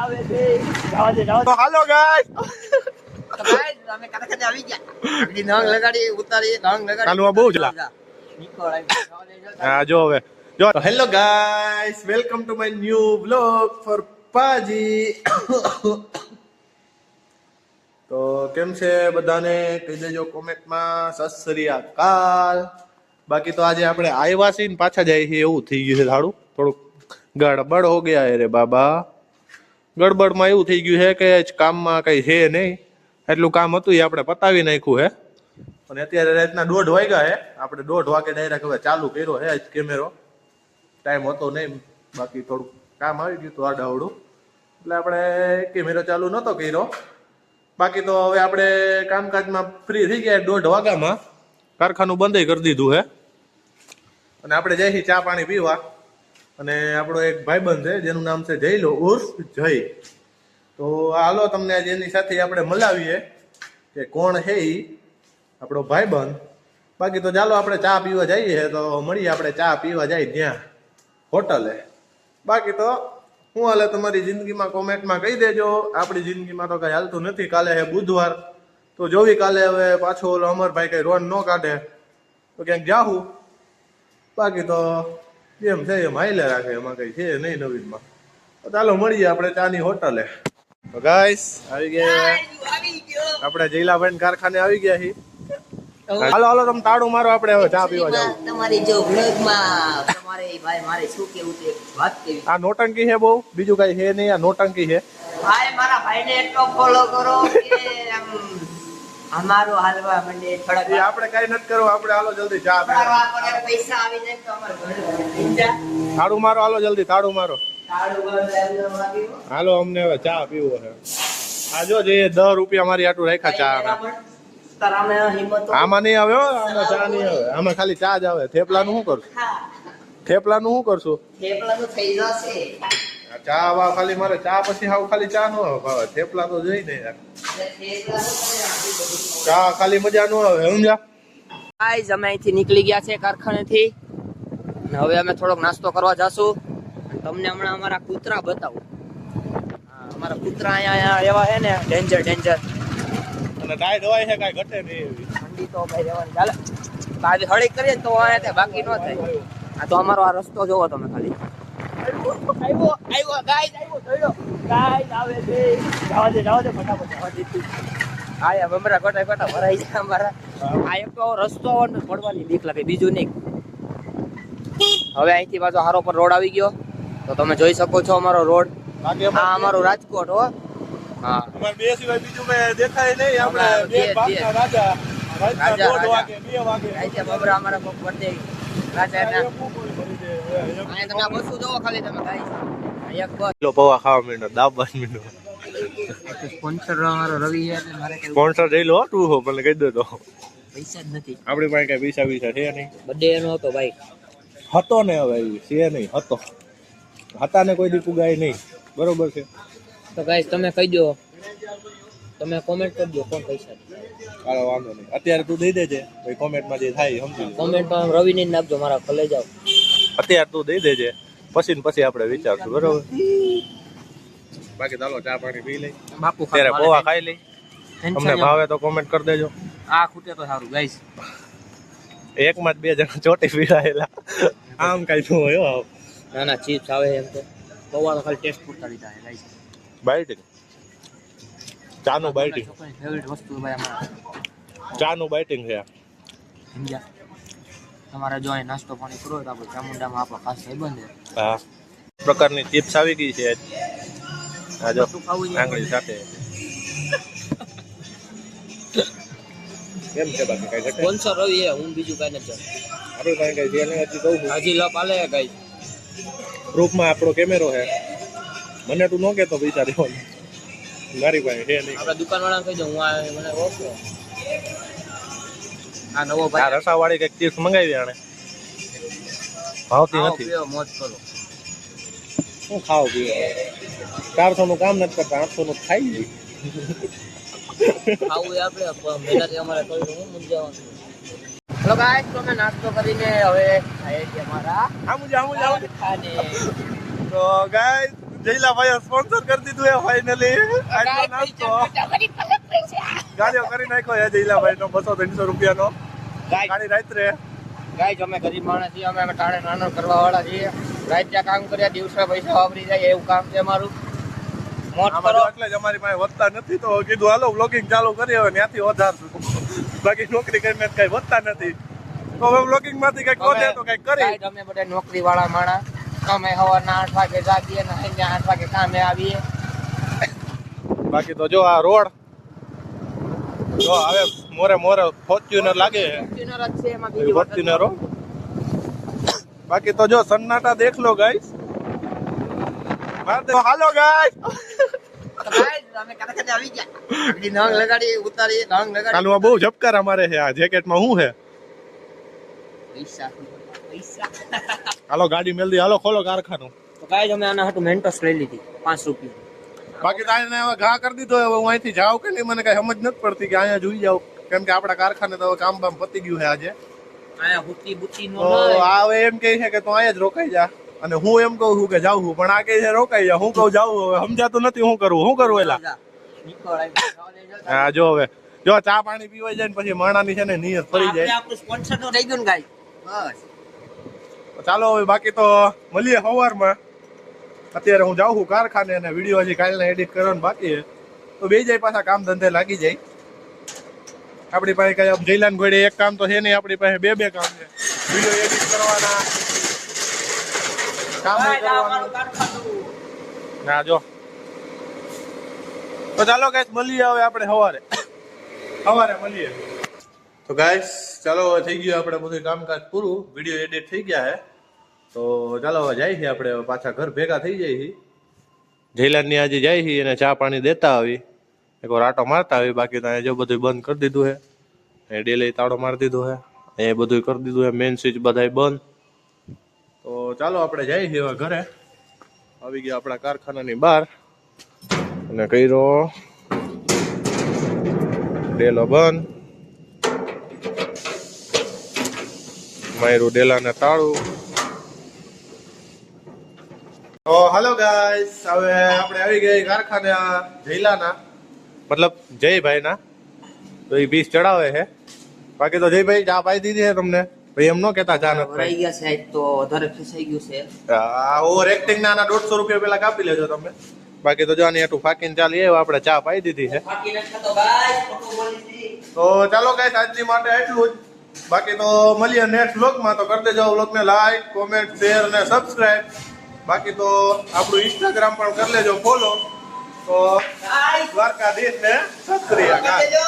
તો હાલો ગાઈસ તો guys, અમે કારખાને આવી ગયા. આગળી નંગ લગાડી, ઉતારી, નંગ લગાડી. ચાલુ આ બહુ જ લા. નિકોલ આવી. જવા દે, જવા દે. હા જો હવે જો hello guys welcome to my new vlog for પાજી તો કેમ છે બધાને કહી દેજો કોમેન્ટમાં સત શ્રી અકાલ બાકી તો આજે આપણે આવ્યા છીએ ને પાછા જાય છે એવું થઈ ગયું છે થાળું થોડુંક ગડબડ હો ગયા રે બાબા ગડબડમાં એવું થઈ ગયું છે કે કામમાં કઈ છે નહીં. એટલું કામ હતું એ આપણે પતાવી નાખ્યું હે અને અત્યારે રાતના દોઢ વાગ્યા હે આપણે દોઢ વાગે ડાયરેક્ટ હવે ચાલુ કર્યો હે આજ કેમેરો ટાઈમ હતો નહીં. બાકી થોડુંક કામ આવી ગયું હતું આડાવડું એટલે આપણે કેમેરો ચાલુ નહોતો કર્યો. બાકી તો હવે આપણે કામકાજમાં ફ્રી થઈ ગયા દોઢ વાગ્યામાં. કારખાનું બંધ કરી દીધું હે અને આપણે જઈશું ચા પાણી પીવા. અને આપણો એક ભાઈબંધ છે, જેનું નામ છે જયલો, ઉર્ફ જય. તો હાલો, તમને આજે એની સાથે આપણે મલાવીએ કે કોણ છે ઈ, આપણો ભાઈબંધ. બાકી તો ચાલો આપણે ચા પીવા જઈએ, તો મળીએ આપણે ચા પીવા જાય ત્યાં, હોટલે. બાકી તો હું હાલે તમારી જિંદગીમાં કોમેન્ટમાં કહી દેજો, આપણી જિંદગીમાં તો કઈ હાલતું નથી, કાલે હે બુધવાર. તો જોવી કાલે હવે પાછો ઓલો અમરભાઈ કઈ રોન ન કાઢે. તો ક્યાંક જાહું. બાકી તો જેમ છે એમ હાઈલે રાખે એમાં કઈ છે નહીં નવીનમાં. તો ચાલો મળીએ આપણે ચાની હોટલે. તો ગાઈસ આવી ગયા. આપણે જયલાભાઈ કારખાને આવી ગયા છીએ. હાલો હાલો તમે તાળું મારો આપણે હવે ચા પીવા જાવ. તમારી જો vlogમાં તમારે ભાઈ મારે શું કેવું છે વાત કેવી? આ નોટંકી છે બહુ બીજું કઈ છે નહીં આ નોટંકી છે. ભાઈ મારા ભાઈને એટલો ફોલો કરો કે અમારો હાલવા મંડે થોડા એ આપણે કઈ નથી કરવું આપણે હાલો જલ્દી ચા આપણે પૈસા આવી જાય તો અમારે ઘરે તાળું મારો હાલો જલ્દી તાળું મારો. હાલો અમને હવે ચા પીવો છે. આ જો જે 10 રૂપિયા મારી આટલું રાખ્યા ચા અમે. તારામે હિંમત. આમાં નહીં આવે હો આમાં ચા નહીં આવે. આમાં ખાલી ચા જ આવે. થેપલાનું શું કરશું? હા, થેપલાનું શું કરશું? થેપલાનું થઈ જશે. ચા વા ખાલી મારે. ચા પછી હાવ ખાલી ચા નો ભાવે. થેપલા તો જોઈ ને યાર. ચા ખાલી મજા નો આવે સમજ્યા? ગાઈઝ અમે અહીંથી નીકળી ગયા છે કારખાનેથી. અને હવે અમે થોડોક નાસ્તો કરવા જાશું. અને તમને હમણાં અમારા કૂતરા બતાવું. અમારા કૂતરા અહીંયા એવા છે ને ડેન્જર ડેન્જર અને કાઈ દવાઈ છે કાંઈ ઘટે નહીં એવી. ઠંડી તો ભાઈ રહેવાની ચાલે. કાલે હળી કરીએ ને તો અહીંયા તે બાકી ન થાય. આ તો અમારો આ રસ્તો જોવો તમે ખાલી. આવ્યો આવ્યો ગાઈઝ આવ્યો જોયો ગાઈઝ આવે છે. જવા દે જવા દે ફટાફટ જવા દે. હા યાર બમરા ગોટા ગોટા ભરાઈ જાય અમારા. આ એક તો રસ્તો આવે પડવાની બીક લાગે બીજું નહીં. હવે અહીંથી પાછો હારો પર રોડ આવી ગયો. તો તમે જોઈ શકો છો અમારો રોડ. આ અમારે રાજકોટ હો. હા. અમારે બે સિવાય બીજું કઈ દેખાય નહીં. આપણે બે રાજા. રાજા, વાગે બે અમારા. અહીંયા તમે આ બસો જોવો ખાલી તમે ગાઈસ. કિલો પૌવા ખાવા માંડ્યો દાબવા માંડ્યો. સ્પોન્સર અમારો રવિ એટલે મારે સ્પોન્સર જઈ લો તું હો મને કહી દે તો. પૈસા જ નથી. આપણી પાસે કઈ પૈસા પૈસા છે નહીં. બર્થડે એનો હતો ભાઈ. હતો ને હવે છે નહીં હતો. હતા ને કોઈ દી પુગાય નહીં. બરોબર છે. તો ગાઈસ તમે કહી દો. તમે કોમેન્ટ કરી દો કોણ પૈસા કાળો વાંધો નહીં. અત્યારે તું દઈ દેજે. ભાઈ કોમેન્ટમાં જે થાય સમજી. કોમેન્ટમાં રવિ ને નાખજો મારા ભલે જાઓ અત્યારે તું દઈ દેજે. પછી ને પછી આપણે વિચારશું બરોબર? બાકી ચાલો ચા પાણી પી લઈ. બાપુ ત્યારે પૌવા ખાઈ લઈ. તમને ભાવે તો કોમેન્ટ કરી દેજો. આ ખૂટે તો સારું ગાઈસ. એકમાં જ બે જણા ચોટી પીડાયેલા. આમ કઈ શું હોય હો આવ ના ના ચીપ્સ આવે એમ તો. પૌવા તો ખાલી ટેસ્ટ પૂરતા લીધા છે ગાઈસ. બાઇટિંગ ચાનું બાઇટિંગ છોકરાની ફેવરિટ વસ્તુ ભાઈ અમારા. ચાનું બાઇટિંગ છે સમજ્યા તમારે જો અહીં નાસ્તો પાણી કરો તો આપણે ચામુંડામાં આપણો ખાસ ભાઈબંધ છે. હા. પ્રકારની ચિપ્સ આવી ગઈ છે. આ જો આંગળી સાથે. કેમ છે બાકી કઈ ઘટે? રવિ છે હું બીજું કઈ નથી. આપણે કઈ છે નહીં હજી કહું હજી લપ આલે પ્રૂફમાં આપણો કેમેરો હે મને તું ન કહેતો પૈસા દેવાનું મારી પાસે નહીં. આપણે દુકાનવાળા કહી હું આ મને ઓળખો આ નવો ભાઈ. રસાવાળી કંઈક ચિપ્સ મંગાવી આણે. ભાવતી નથી. મોજ કરો. શું ખાવ પીવો ચારસો નું કામ નથી કરતા આઠસો નું ખાઈ ગયું ખાવું આપણે અમારે કરી હું મૂંઝાવાનું હેલો ગાઈસ તો અમે નાસ્તો કરીને હવે ખાઈએ છીએ અમારા આમ ખાને તો ગાઈસ જયલાભાઈ સ્પોન્સર કરી દીધું હે ફાઇનલી આજનો નાસ્તો. ગાડીઓ કરી નાખ્યો હે જયલાભાઈ નો બસો ત્રણસો રૂપિયાનો. ગાડી રાત્રે. ગાય અમે ગરીબ માણસ છીએ અમે ટાણે નાનો કરવા વાળા છીએ રાત્યા કામ કર્યા દિવસે પૈસા વાપરી જાય એવું કામ છે અમારું. આમાં કરો. એટલે જ અમારી પાસે વધતા નથી તો કીધું હાલો બ્લોગિંગ ચાલુ હવે ત્યાંથી વધારશું બાકી નોકરી કરીને કઈ વધતા નથી. તો હવે બ્લોગિંગમાંથી કંઈક વધે તો કંઈક કરી. અમે બધા નોકરી વાળા માણસ. અમે સવારના આઠ વાગે જાગીએ ને સાંજે આઠ વાગે કામે આવીએ. બાકી તો જો આ રોડ જો હવે મોરે મોરે ફોર્ચ્યુનર લાગે. ફોર્ચ્યુનર જ છે એમાં બીજી વાત બાકી તો જો સન્નાટા દેખ લો ગાઈસ હાલો ગાઈસ નંગ બહુ ઝબકારા અમારે છે આ જેકેટમાં શું છે? હાલો ગાડી મેલ દી હાલો ખોલો કારખાનું. તો ગાઈસ અમે આના હાટુ મેન્ટોસ લઈ લીધી પાંચ રૂપિયા બાકી તો હવે ઘા કરી દીધો હવે હું અહીંથી જાઉં કે નહીં? મને કઈ સમજ નથી પડતી કે અહીંયા જોઈ જાઉં. કેમ કે આપણા કારખાને તો કામ બામ પતી ગયું છે આજે. આયા હુતી બુતી નો તો આ હવે એમ કે છે કે તું અહીંયા જ રોકાઈ જા. અને હું એમ કહું છું કે જાઉં છું પણ આ કહે છે રોકાઈ જા. હું કહું જાઉં હવે સમજાતું નથી હું કરું. હું કરું એલા? હા જો હવે. જો ચા પાણી પીવાઈ જાય ને પછી માણાની છે ને નિયત ફરી જાય. આપણું સ્પોન્સર તો રહી ગયું ને બસ. ચાલો હવે બાકી તો મળીએ સવારમાં અત્યારે હું જાઉં છું કારખાને અને વીડિયો હજી કાલના એડિટ કરવાનું બાકી છે. તો બે જાય પાછા કામ ધંધે લાગી જાય. આપણી પાસે કઈ આમ જયલાન ઘોડે એક કામ તો છે નહીં આપણી પાસે બે બે કામ છે. વીડિયો એડિટ કરવાના કામ. ના જો. તો ચાલો ગાઈસ મળીએ હવે આપણે સવારે. સવારે મળીએ. તો ગાઈસ ચાલો થઈ ગયું આપણે બધું કામકાજ પૂરું. વીડિયો એડિટ થઈ ગયા છે. તો ચાલો હવે જાય છે આપણે પાછા ઘર ભેગા થઈ જાય છે જયલાલની આજે જાય છે એને ચા પાણી દેતા આવી. એક વાર આટો મારતા આવી બાકી તો અહીંયા જો બધું બંધ કરી દીધું હે એ ડેલી તાળો મારી દીધો હે એ બધું કરી દીધું હે મેન સ્વિચ બધાય બંધ. તો ચાલો આપણે જઈએ છીએ હવે ઘરે. આવી ગયા આપણા કારખાનાની બહાર. અને કર્યો. ડેલો બંધ. માયરું ડેલાને તાળું. તો હાલો ગાઈસ હવે આપણે આવી ગઈ કારખાને જયલાના મતલબ જયભાઈના. તો એ બીસ ચડાવે છે. બાકી તો જયભાઈ ચા પાઈ દીધી છે તમને. ભાઈ એમ ન કેતા ચા નથી ભરાઈ ગયા છે તો વધારે ફસાઈ ગયું છે. આ ઓવર એક્ટિંગ ના દોઢસો રૂપિયા પેલા કાપી લેજો તમે. બાકી તો જો આની ફાકીને ચાલી આવ્યો આપણે ચા પાઈ દીધી છે. તો ચાલો ગાઈસ આજની માટે એટલું જ. બાકી તો મળીએ નેક્સ્ટ વ્લોગમાં તો કરી દેજો વ્લોગને લાઈક કોમેન્ટ શેર અને સબસ્ક્રાઇબ બાકી તો આપણું ઇન્સ્ટાગ્રામ પણ કરી લેજો ફોલો તો દ્વારકાધીશ ને સત શ્રી અકાલ દેજો.